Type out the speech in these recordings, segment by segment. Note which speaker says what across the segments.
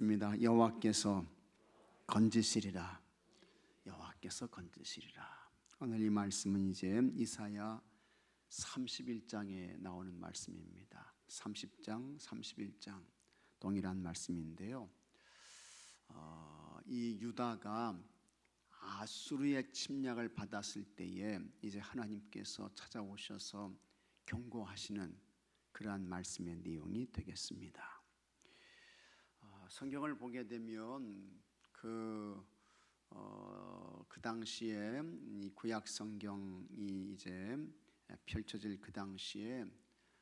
Speaker 1: 입니다. 여호와께서 건지시리라. 여호와께서 건지시리라. 오늘 이 말씀은 이제 이사야 31장에 나오는 말씀입니다. 30장, 31장 동일한 말씀인데요. 어, 이 유다가 아수르의 침략을 받았을 때에 이제 하나님께서 찾아오셔서 경고하시는 그러한 말씀의 내용이 되겠습니다. 어, 성경을 보게 되면 그, 어, 그 당시에 이 구약 성경이 이제 펼쳐질 그 당시에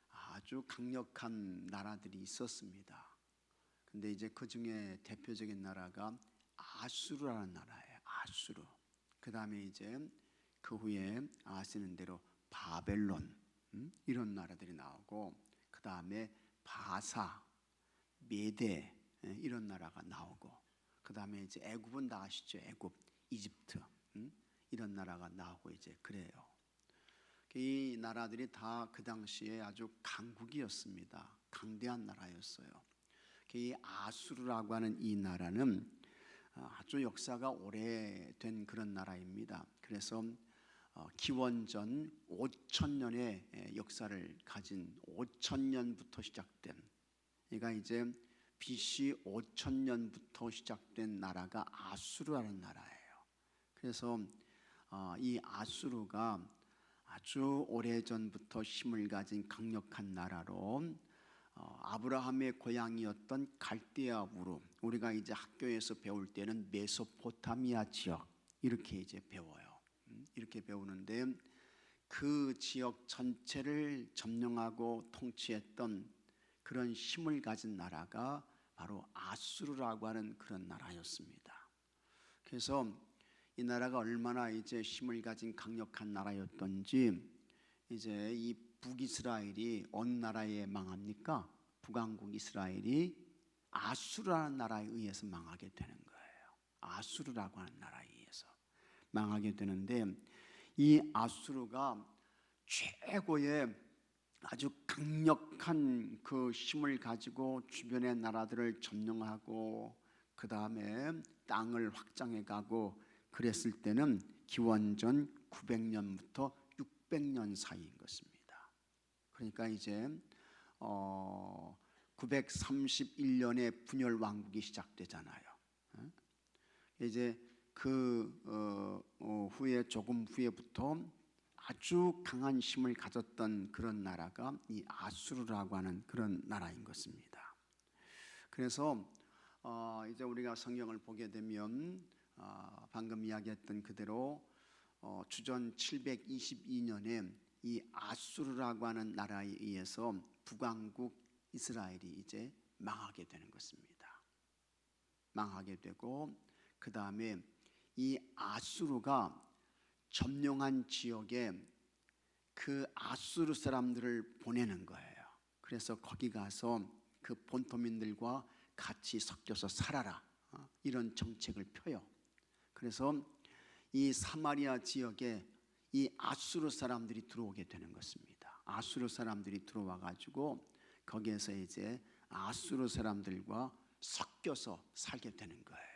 Speaker 1: 아주 강력한 나라들이 있었습니다. 근데 이제 그 중에 대표적인 나라가 아수르라는 나라예요. 아수르. 그 다음에 이제 그 후에 아시는 대로 바벨론 음? 이런 나라들이 나오고 그 다음에 바사, 메데 예, 이런 나라가 나오고 그 다음에 이제 애굽은 다 아시죠? 애굽, 이집트 음? 이런 나라가 나오고 이제 그래요. 이 나라들이 다 그 당시에 아주 강국이었습니다. 강대한 나라였어요. 이 아수르라고 하는 이 나라는 아주 역사가 오래된 그런 나라입니다. 그래서 어, 기원전 5천 년의 역사를 가진 5천 년부터 시작된 얘가 이제 BC 5천 년부터 시작된 나라가 아수르라는 나라예요. 그래서 어, 이 아수르가 아주 오래 전부터 힘을 가진 강력한 나라로 어, 아브라함의 고향이었던 갈대아우르 우리가 이제 학교에서 배울 때는 메소포타미아 지역 이렇게 이제 배워요. 음, 이렇게 배우는데 그 지역 전체를 점령하고 통치했던 그런 힘을 가진 나라가 바로 아수르라고 하는 그런 나라였습니다. 그래서 이 나라가 얼마나 이제 힘을 가진 강력한 나라였던지 이제 이 북이스라엘이 어느 나라에 망합니까? 북왕국 이스라엘이 아수르라는 나라에 의해서 망하게 되는 거예요. 아수르라고 하는 나라에 의해서 망하게 되는데 이 아수르가 최고의 아주 강력한 그 힘을 가지고 주변의 나라들을 점령하고 그 다음에 땅을 확장해 가고 그랬을 때는 기원전 900년부터 600년 사이인 것입니다. 그러니까 이제 어 931년에 분열 왕국이 시작되잖아요. 이제 그 어, 어, 후에 조금 후에부터 아주 강한 힘을 가졌던 그런 나라가 이 아수르라고 하는 그런 나라인 것입니다. 그래서 어, 이제 우리가 성경을 보게 되면 어, 방금 이야기했던 그대로 어, 주전 722년에 이 아수르라고 하는 나라에 의해서 북왕국 이스라엘이 이제 망하게 되는 것입니다. 망하게 되고 그 다음에 이 아수르가 점령한 지역에 그 아수르 사람들을 보내는 거예요. 그래서 거기 가서 그 본토민들과 같이 섞여서 살아라 어, 이런 정책을 펴요. 그래서 이 사마리아 지역에 이 아수르 사람들이 들어오게 되는 것입니다. 아수르 사람들이 들어와 가지고 거기에서 이제 아수르 사람들과 섞여서 살게 되는 거예요.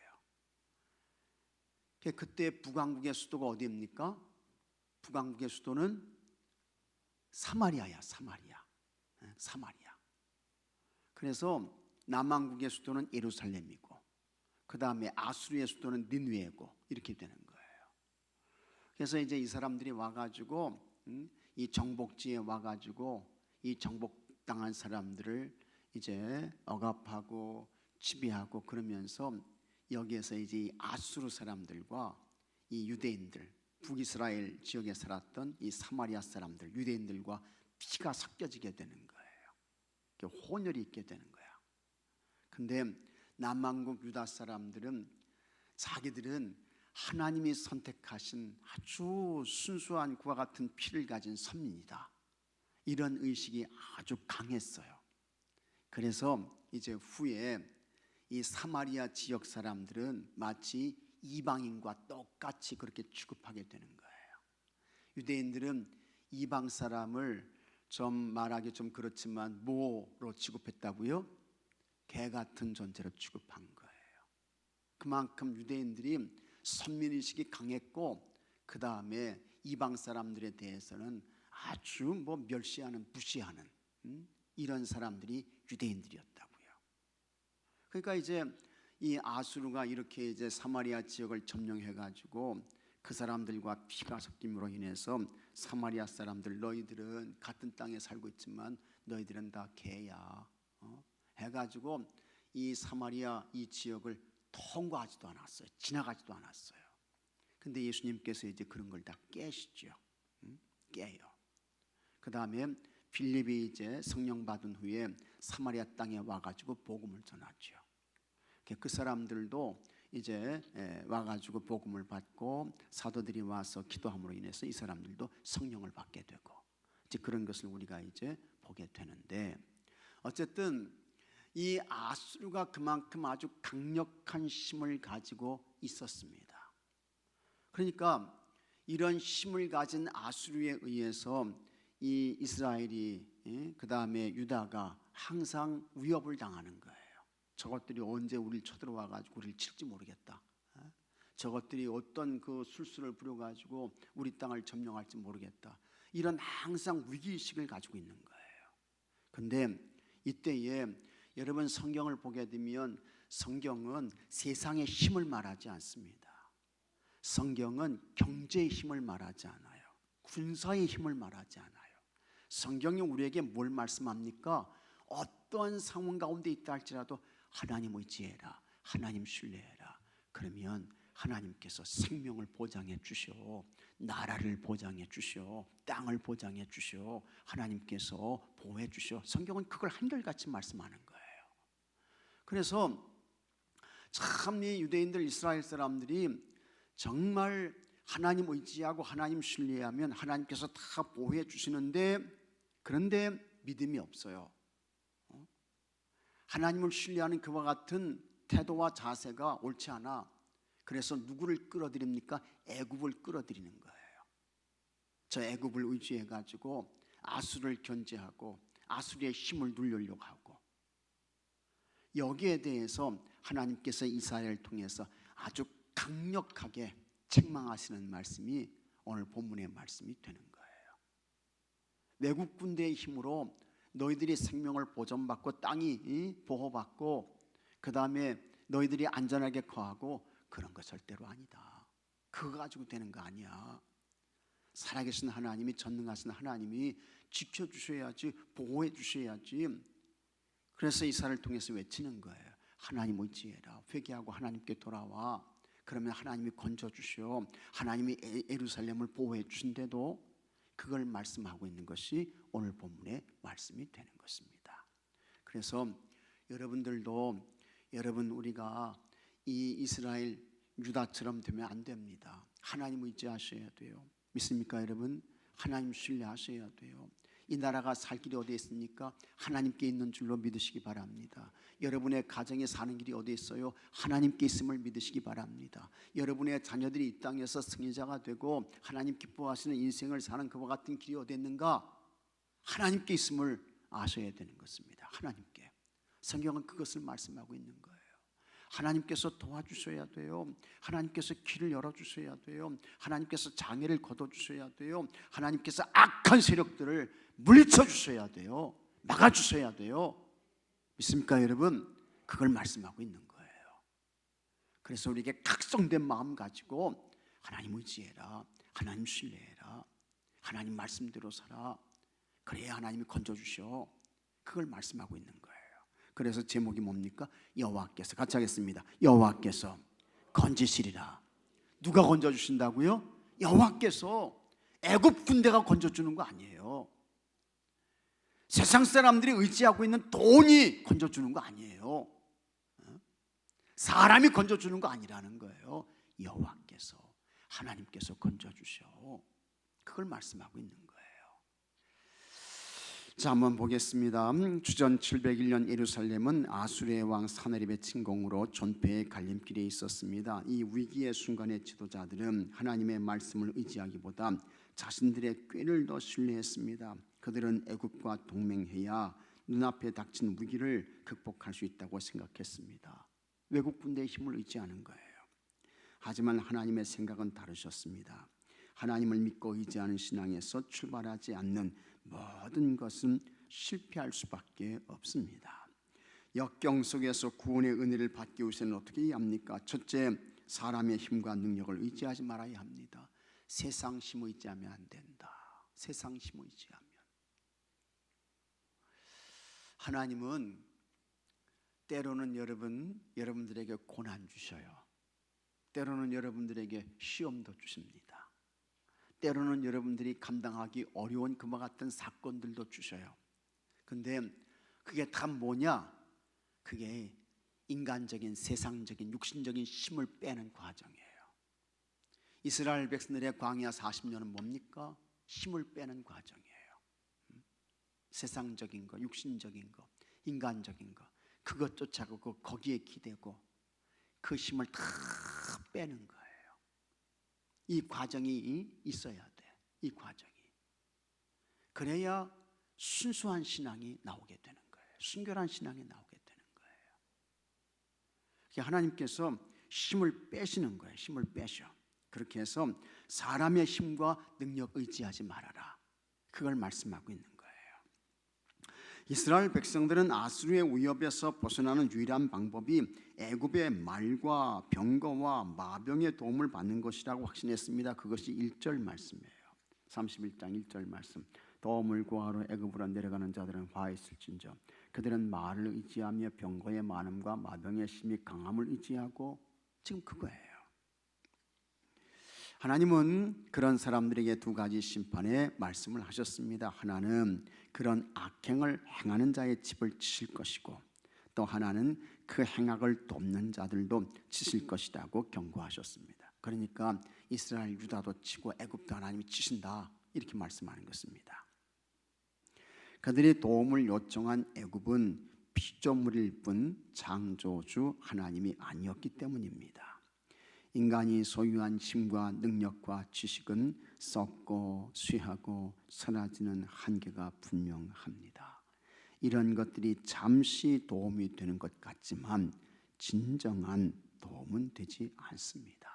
Speaker 1: 그때 북왕국의 수도가 어디입니까? 북왕국의 수도는 사마리아야, 사마리아. 사마리아. 그래서 남왕국의 수도는 예루살렘이고 그 다음에 아수르의 수도는 니누에고 이렇게 되는 거예요. 그래서 이제 이 사람들이 와가지고 음, 이 정복지에 와가지고 이 정복당한 사람들을 이제 억압하고 지배하고 그러면서 여기에서 이제 아수르 사람들과 이 유대인들 북이스라엘 지역에 살았던 이 사마리아 사람들 유대인들과 피가 섞여지게 되는 거예요. 혼혈이 있게 되는 거야. 근데 남왕국 유다 사람들은 자기들은 하나님이 선택하신 아주 순수한 그와 같은 피를 가진 선민이다. 이런 의식이 아주 강했어요. 그래서 이제 후에 이 사마리아 지역 사람들은 마치 이방인과 똑같이 그렇게 취급하게 되는 거예요. 유대인들은 이방 사람을 좀 말하기 좀 그렇지만 뭐로 취급했다고요? 개 같은 존재로 취급한 거예요. 그만큼 유대인들이 선민 의식이 강했고 그 다음에 이방 사람들에 대해서는 아주 뭐 멸시하는 무시하는 음? 이런 사람들이 유대인들이었다고요. 그러니까 이제 이 아수르가 이렇게 이제 사마리아 지역을 점령해 가지고 그 사람들과 피가 섞임으로 인해서 사마리아 사람들 너희들은 같은 땅에 살고 있지만 너희들은 다 개야 어? 해가지고 이 사마리아 이 지역을 통과하지도 않았어요. 지나가지도 않았어요. 근데 예수님께서 이제 그런 걸 다 깨시죠. 음? 깨요. 그 다음에 빌립이 이제 성령 받은 후에 사마리아 땅에 와가지고 복음을 전하죠. 그 사람들도 이제 예, 와가지고 복음을 받고 사도들이 와서 기도함으로 인해서 이 사람들도 성령을 받게 되고 이제 그런 것을 우리가 이제 보게 되는데 어쨌든 이 아수르가 그만큼 아주 강력한 힘을 가지고 있었습니다. 그러니까 이런 힘을 가진 아수르에 의해서 이 이스라엘이 예, 그 다음에 유다가 항상 위협을 당하는 거예요. 저것들이 언제 우리를 쳐들어와 가지고 우리를 칠지 모르겠다. 어? 저것들이 어떤 그 술수를 부려 가지고 우리 땅을 점령할지 모르겠다. 이런 항상 위기 의식을 가지고 있는 거예요. 근데 이때에 여러분 성경을 보게 되면 성경은 세상의 힘을 말하지 않습니다. 성경은 경제의 힘을 말하지 않아요. 군사의 힘을 말하지 않아요. 성경이 우리에게 뭘 말씀합니까? 어떤 상황 가운데 있다 할지라도 하나님 의지해라. 하나님 신뢰해라. 그러면 하나님께서 생명을 보장해 주시오. 나라를 보장해 주시오. 땅을 보장해 주시오. 하나님께서 보호해 주시오. 성경은 그걸 한결같이 말씀하는 거예요. 그래서 참 이 유대인들 이스라엘 사람들이 정말 하나님 의지하고 하나님 신뢰하면 하나님께서 다 보호해 주시는데 그런데 믿음이 없어요. 어? 하나님을 신뢰하는 그와 같은 태도와 자세가 옳지 않아. 그래서 누구를 끌어들입니까? 애굽을 끌어들이는 거예요. 저 애굽을 의지해 가지고 아수를 견제하고 아수리의 힘을 누르려고 하고 여기에 대해서 하나님께서 이스라엘을 통해서 아주 강력하게 책망하시는 말씀이 오늘 본문의 말씀이 되는 거예요. 외국 군대의 힘으로 너희들이 생명을 보존받고 땅이 보호받고 그 다음에 너희들이 안전하게 거하고 그런 거 절대로 아니다. 그거 가지고 되는 거 아니야. 살아계신 하나님이 전능하신 하나님이 지켜주셔야지 보호해 주셔야지. 그래서 이사를 통해서 외치는 거예요. 하나님 의지해라. 회개하고 하나님께 돌아와. 그러면 하나님이 건져 주시오. 하나님이 예루살렘을 보호해 주신데도 그걸 말씀하고 있는 것이 오늘 본문의 말씀이 되는 것입니다. 그래서 여러분들도 여러분 우리가 이 이스라엘 유다처럼 되면 안 됩니다. 하나님 의지하셔야 돼요. 믿습니까, 여러분? 하나님 신뢰하셔야 돼요. 이 나라가 살 길이 어디 있습니까? 하나님께 있는 줄로 믿으시기 바랍니다. 여러분의 가정에 사는 길이 어디 있어요? 하나님께 있음을 믿으시기 바랍니다. 여러분의 자녀들이 이 땅에서 승리자가 되고 하나님 기뻐하시는 인생을 사는 그와 같은 길이 어디 있는가? 하나님께 있음을 아셔야 되는 것입니다. 하나님께. 성경은 그것을 말씀하고 있는 거예요. 하나님께서 도와주셔야 돼요. 하나님께서 길을 열어주셔야 돼요. 하나님께서 장애를 걷어주셔야 돼요. 하나님께서 악한 세력들을 물리쳐 주셔야 돼요. 막아 주셔야 돼요. 믿습니까, 여러분? 그걸 말씀하고 있는 거예요. 그래서 우리에게 각성된 마음 가지고 하나님 의지해라. 하나님 신뢰해라. 하나님 말씀대로 살아. 그래야 하나님이 건져 주셔. 그걸 말씀하고 있는 거예요. 그래서 제목이 뭡니까? 여호와께서 같이 하겠습니다. 여호와께서 건지시리라. 누가 건져 주신다고요? 여호와께서 애굽 군대가 건져 주는 거 아니에요. 세상 사람들이 의지하고 있는 돈이 건져주는 거 아니에요. 어? 사람이 건져주는 거 아니라는 거예요. 여호와께서 하나님께서 건져주셔. 그걸 말씀하고 있는 거예요. 자 한번 보겠습니다. 주전 701년 예루살렘은 아수르의 왕 사네립의 침공으로 전폐의 갈림길에 있었습니다. 이 위기의 순간의 지도자들은 하나님의 말씀을 의지하기보다 자신들의 꾀를 더 신뢰했습니다. 그들은 애굽과 동맹해야 눈앞에 닥친 위기를 극복할 수 있다고 생각했습니다. 외국 군대의 힘을 의지하는 거예요. 하지만 하나님의 생각은 다르셨습니다. 하나님을 믿고 의지하는 신앙에서 출발하지 않는 모든 것은 실패할 수밖에 없습니다. 역경 속에서 구원의 은혜를 받기 위해서는 어떻게 합니까? 첫째, 사람의 힘과 능력을 의지하지 말아야 합니다. 세상 힘 의지하면 안 된다. 세상 힘 의지하면 하나님은 때로는 여러분 여러분들에게 고난 주셔요. 때로는 여러분들에게 시험도 주십니다. 때로는 여러분들이 감당하기 어려운 그와 같은 사건들도 주셔요. 근데 그게 다 뭐냐? 그게 인간적인 세상적인 육신적인 힘을 빼는 과정이에요. 이스라엘 백성들의 광야 40년은 뭡니까? 힘을 빼는 과정이에요. 음? 세상적인 거, 육신적인 거, 인간적인 거 그것 쫓아가고 거기에 기대고 그 힘을 다 빼는 거예요. 이 과정이 있어야 돼. 이 과정이. 그래야 순수한 신앙이 나오게 되는 거예요. 순결한 신앙이 나오게 되는 거예요. 하나님께서 힘을 빼시는 거예요. 힘을 빼셔. 그렇게 해서 사람의 힘과 능력 의지하지 말아라. 그걸 말씀하고 있는 거예요. 이스라엘 백성들은 아수르의 위협에서 벗어나는 유일한 방법이 애굽의 말과 병거와 마병의 도움을 받는 것이라고 확신했습니다. 그것이 1절 말씀이에요. 31장 1절 말씀. 도움을 구하러 애굽으로 내려가는 자들은 화 있을진저 그들은 말을 의지하며 병거의 많음과 마병의 힘이 강함을 의지하고 지금 그거예요. 하나님은 그런 사람들에게 두 가지 심판의 말씀을 하셨습니다. 하나는 그런 악행을 행하는 자의 집을 치실 것이고 또 하나는 그 행악을 돕는 자들도 치실 것이라고 경고하셨습니다. 그러니까 이스라엘 유다도 치고 애굽도 하나님이 치신다 이렇게 말씀하는 것입니다. 그들이 도움을 요청한 애굽은 피조물일 뿐 창조주 하나님이 아니었기 때문입니다. 인간이 소유한 힘과 능력과 지식은 썩고 쇠하고 사라지는 한계가 분명합니다. 이런 것들이 잠시 도움이 되는 것 같지만 진정한 도움은 되지 않습니다.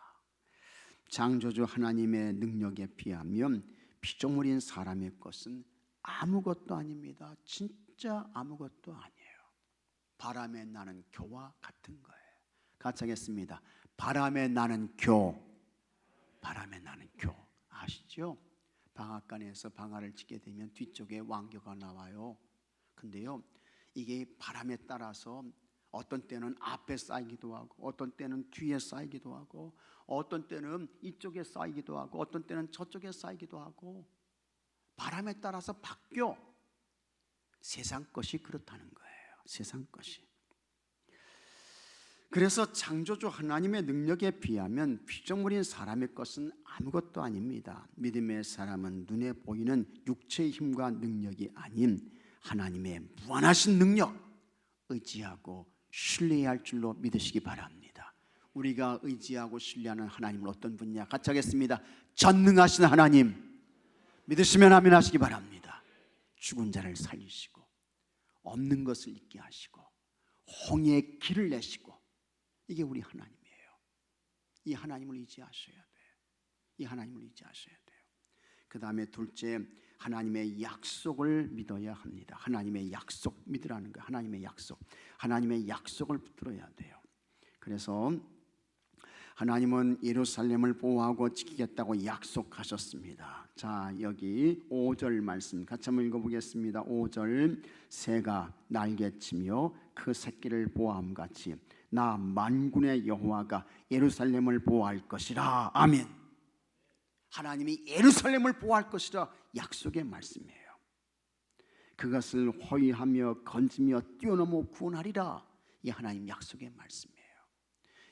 Speaker 1: 창조주 하나님의 능력에 비하면 피조물인 사람의 것은 아무것도 아닙니다. 진짜 아무것도 아니에요. 바람에 나는 교와 같은 거예요. 같이 하겠습니다. 바람에 나는 교. 바람에 나는 교. 아시죠? 방앗간에서 방아를 치게 되면 뒤쪽에 왕교가 나와요. 근데요, 이게 바람에 따라서 어떤 때는 앞에 쌓이기도 하고, 어떤 때는 뒤에 쌓이기도 하고, 어떤 때는 이쪽에 쌓이기도 하고, 어떤 때는 저쪽에 쌓이기도 하고, 바람에 따라서 바뀌어. 세상 것이 그렇다는 거예요. 세상 것이. 그래서 창조주 하나님의 능력에 비하면 피조물인 사람의 것은 아무것도 아닙니다. 믿음의 사람은 눈에 보이는 육체의 힘과 능력이 아닌 하나님의 무한하신 능력 의지하고 신뢰해야 할 줄로 믿으시기 바랍니다. 우리가 의지하고 신뢰하는 하나님은 어떤 분이냐 같이 하겠습니다. 전능하신 하나님 믿으시면 아멘 하시기 바랍니다. 죽은 자를 살리시고 없는 것을 있게 하시고 홍해의 길을 내시고 이게 우리 하나님이에요. 이 하나님을 의지하셔야 돼요. 이 하나님을 의지하셔야 돼요. 그 다음에 둘째 하나님의 약속을 믿어야 합니다. 하나님의 약속 믿으라는 거예요. 하나님의 약속. 하나님의 약속을 붙들어야 돼요. 그래서 하나님은 예루살렘을 보호하고 지키겠다고 약속하셨습니다. 자, 여기 5절 말씀 같이 한번 읽어보겠습니다. 5절 새가 날개치며 그 새끼를 보호함 같이 나 만군의 여호와가 예루살렘을 보호할 것이라. 아멘. 하나님이 예루살렘을 보호할 것이라 약속의 말씀이에요. 그것을 호위하며 건지며 뛰어넘어 구원하리라. 이 하나님 약속의 말씀이에요.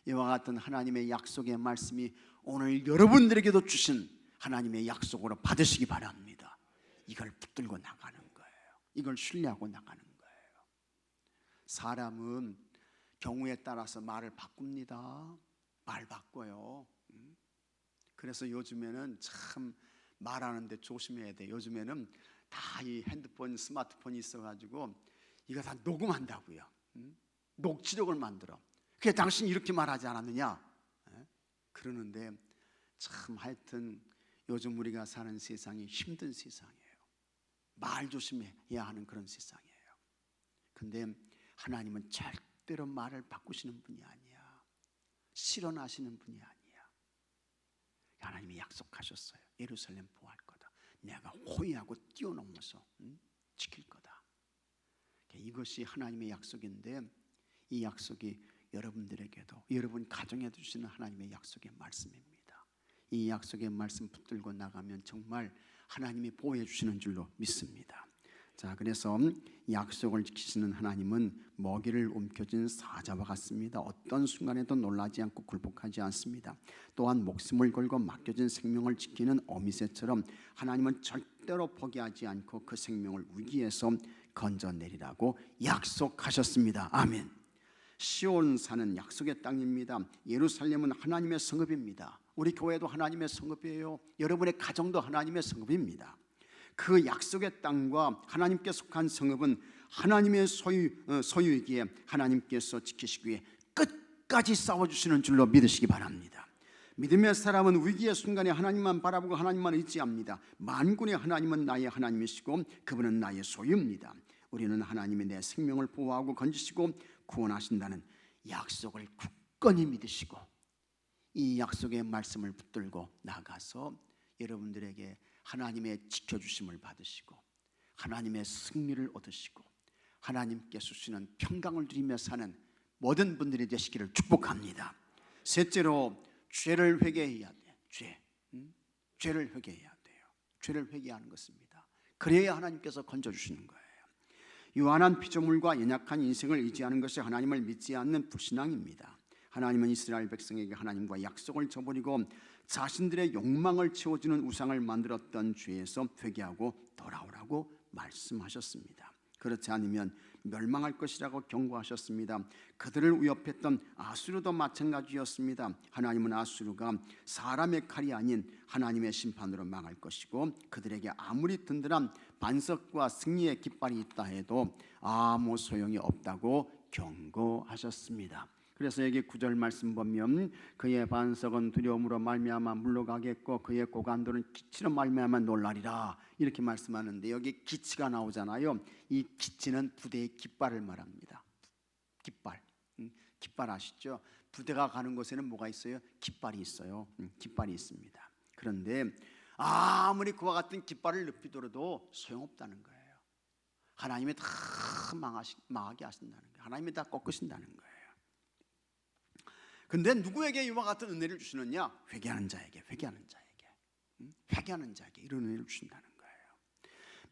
Speaker 1: 이와 같은 하나님의 약속의 말씀이 오늘 여러분들에게도 주신 하나님의 약속으로 받으시기 바랍니다. 이걸 붙들고 나가는 거예요. 이걸 신뢰하고 나가는 거예요. 사람은 경우에 따라서 말을 바꿉니다. 말 바꿔요. 음? 그래서 요즘에는 참 말하는데 조심해야 돼. 요즘에는 다 이 핸드폰, 스마트폰이 있어가지고 이거 다 녹음한다고요. 음? 녹취록을 만들어. 그게 당신 이렇게 말하지 않았느냐? 예? 그러는데 참 하여튼 요즘 우리가 사는 세상이 힘든 세상이에요. 말 조심해야 하는 그런 세상이에요. 근데 하나님은 절 대로 말을 바꾸시는 분이 아니야. 실현하시는 분이 아니야. 하나님이 약속하셨어요. 예루살렘 보호할 거다. 내가 호위하고 뛰어넘어서 응? 지킬 거다. 이것이 하나님의 약속인데 이 약속이 여러분들에게도 여러분 가정에 주시는 하나님의 약속의 말씀입니다. 이 약속의 말씀 붙들고 나가면 정말 하나님이 보호해 주시는 줄로 믿습니다. 자, 그래서 약속을 지키시는 하나님은 먹이를 움켜쥔 사자와 같습니다. 어떤 순간에도 놀라지 않고 굴복하지 않습니다. 또한 목숨을 걸고 맡겨진 생명을 지키는 어미새처럼 하나님은 절대로 포기하지 않고 그 생명을 위기에서 건져내리라고 약속하셨습니다. 아멘. 시온 산은 약속의 땅입니다. 예루살렘은 하나님의 성읍입니다. 우리 교회도 하나님의 성읍이에요. 여러분의 가정도 하나님의 성읍입니다. 그 약속의 땅과 하나님께 속한 성읍은 하나님의 소유, 어, 소유이기에 하나님께서 지키시기 위해 끝까지 싸워주시는 줄로 믿으시기 바랍니다. 믿음의 사람은 위기의 순간에 하나님만 바라보고 하나님만 의지합니다. 만군의 하나님은 나의 하나님이시고 그분은 나의 소유입니다. 우리는 하나님이 내 생명을 보호하고 건지시고 구원하신다는 약속을 굳건히 믿으시고 이 약속의 말씀을 붙들고 나가서 여러분들에게 하나님의 지켜주심을 받으시고 하나님의 승리를 얻으시고 하나님께 주시는 평강을 누리며 사는 모든 분들이 되시기를 축복합니다. 셋째로 죄를 회개해야 돼. 죄, 음? 죄를 회개해야 돼요. 죄를 회개하는 것입니다. 그래야 하나님께서 건져 주시는 거예요. 유한한 피조물과 연약한 인생을 의지하는 것이 하나님을 믿지 않는 불신앙입니다. 하나님은 이스라엘 백성에게 하나님과 약속을 저버리고 자신들의 욕망을 채워주는 우상을 만들었던 죄에서 회개하고 돌아오라고 말씀하셨습니다. 그렇지 않으면 멸망할 것이라고 경고하셨습니다. 그들을 위협했던 아수르도 마찬가지였습니다. 하나님은 아수르가 사람의 칼이 아닌 하나님의 심판으로 망할 것이고 그들에게 아무리 든든한 반석과 승리의 깃발이 있다 해도 아무 소용이 없다고 경고하셨습니다. 그래서 여기 구절 말씀 보면 그의 반석은 두려움으로 말미암아 물러가겠고 그의 고관들은 기치로 말미암아 놀라리라 이렇게 말씀하는데 여기 기치가 나오잖아요. 이 기치는 부대의 깃발을 말합니다. 깃발, 음, 깃발 아시죠? 부대가 가는 곳에는 뭐가 있어요? 깃발이 있어요. 음, 깃발이 있습니다. 그런데 아무리 그와 같은 깃발을 높이 들어도 소용없다는 거예요. 하나님이 다 망하시, 망하게 하신다는 거예요. 하나님이 다 꺾으신다는 거예요. 근데 누구에게 이와 같은 은혜를 주시느냐? 회개하는 자에게, 회개하는 자에게, 음? 회개하는 자에게 이런 은혜를 주신다는 거예요.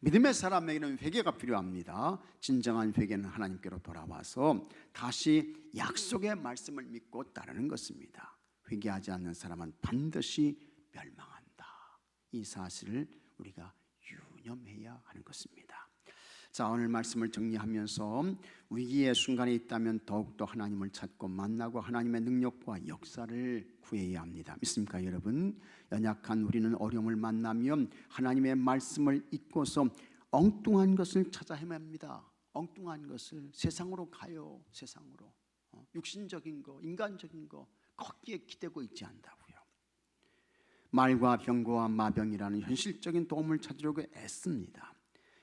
Speaker 1: 믿음의 사람에게는 회개가 필요합니다. 진정한 회개는 하나님께로 돌아와서 다시 약속의 말씀을 믿고 따르는 것입니다. 회개하지 않는 사람은 반드시 멸망한다. 이 사실을 우리가 유념해야 하는 것입니다. 자 오늘 말씀을 정리하면서 위기의 순간에 있다면 더욱더 하나님을 찾고 만나고 하나님의 능력과 역사를 구해야 합니다. 믿습니까 여러분? 연약한 우리는 어려움을 만나면 하나님의 말씀을 잊고서 엉뚱한 것을 찾아 헤맵니다. 엉뚱한 것을 세상으로 가요. 세상으로 어? 육신적인 거, 인간적인 거 거기에 기대고 있지 않다고요. 말과 병고와 마병이라는 현실적인 도움을 찾으려고 애씁니다.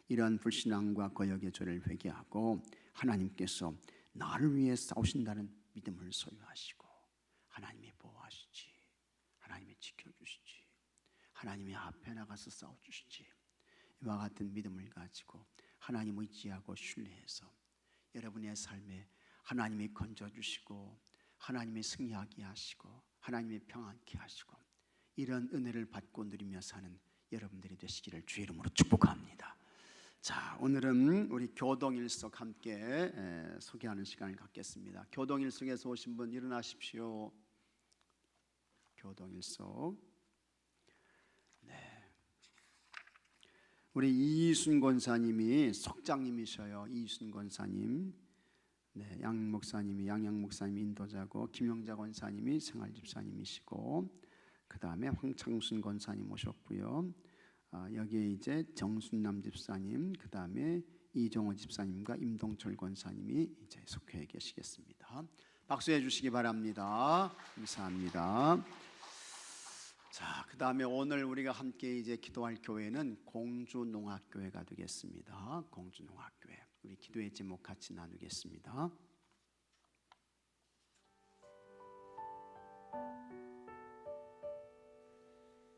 Speaker 1: 이러한 불신앙과 거역의 죄를 회개하고 하나님께서 나를 위해 싸우신다는 믿음을 소유하시고 하나님이 보호하시지 하나님이 지켜주시지 하나님이 앞에 나가서 싸워주시지 이와 같은 믿음을 가지고 하나님 의지하고 신뢰해서 여러분의 삶에 하나님이 건져주시고 하나님이 승리하게 하시고 하나님이 평안케 하시고 이런 은혜를 받고 누리며 사는 여러분들이 되시기를 주의 이름으로 축복합니다. 자, 오늘은 우리 교동일석 함께 소개하는 시간을 갖겠습니다. 교동일석에서 오신 분 일어나십시오. 교동일석. 네. 우리 이순 권사님이 석장님이셔요. 이순 권사님. 네, 양 목사님이 양양 목사님 인도자고 김영자 권사님이 생활 집사님이시고 그 다음에 황창순 권사님 오셨고요. 아, 여기에 이제 정순남 집사님, 그 다음에 이종호 집사님과 임동철 권사님이 이제 속해 계시겠습니다. 박수해 주시기 바랍니다. 감사합니다. 자, 그 다음에 오늘 우리가 함께 이제 기도할 교회는 공주농학교회가 되겠습니다. 공주농학교회. 우리 기도의 제목 같이 나누겠습니다.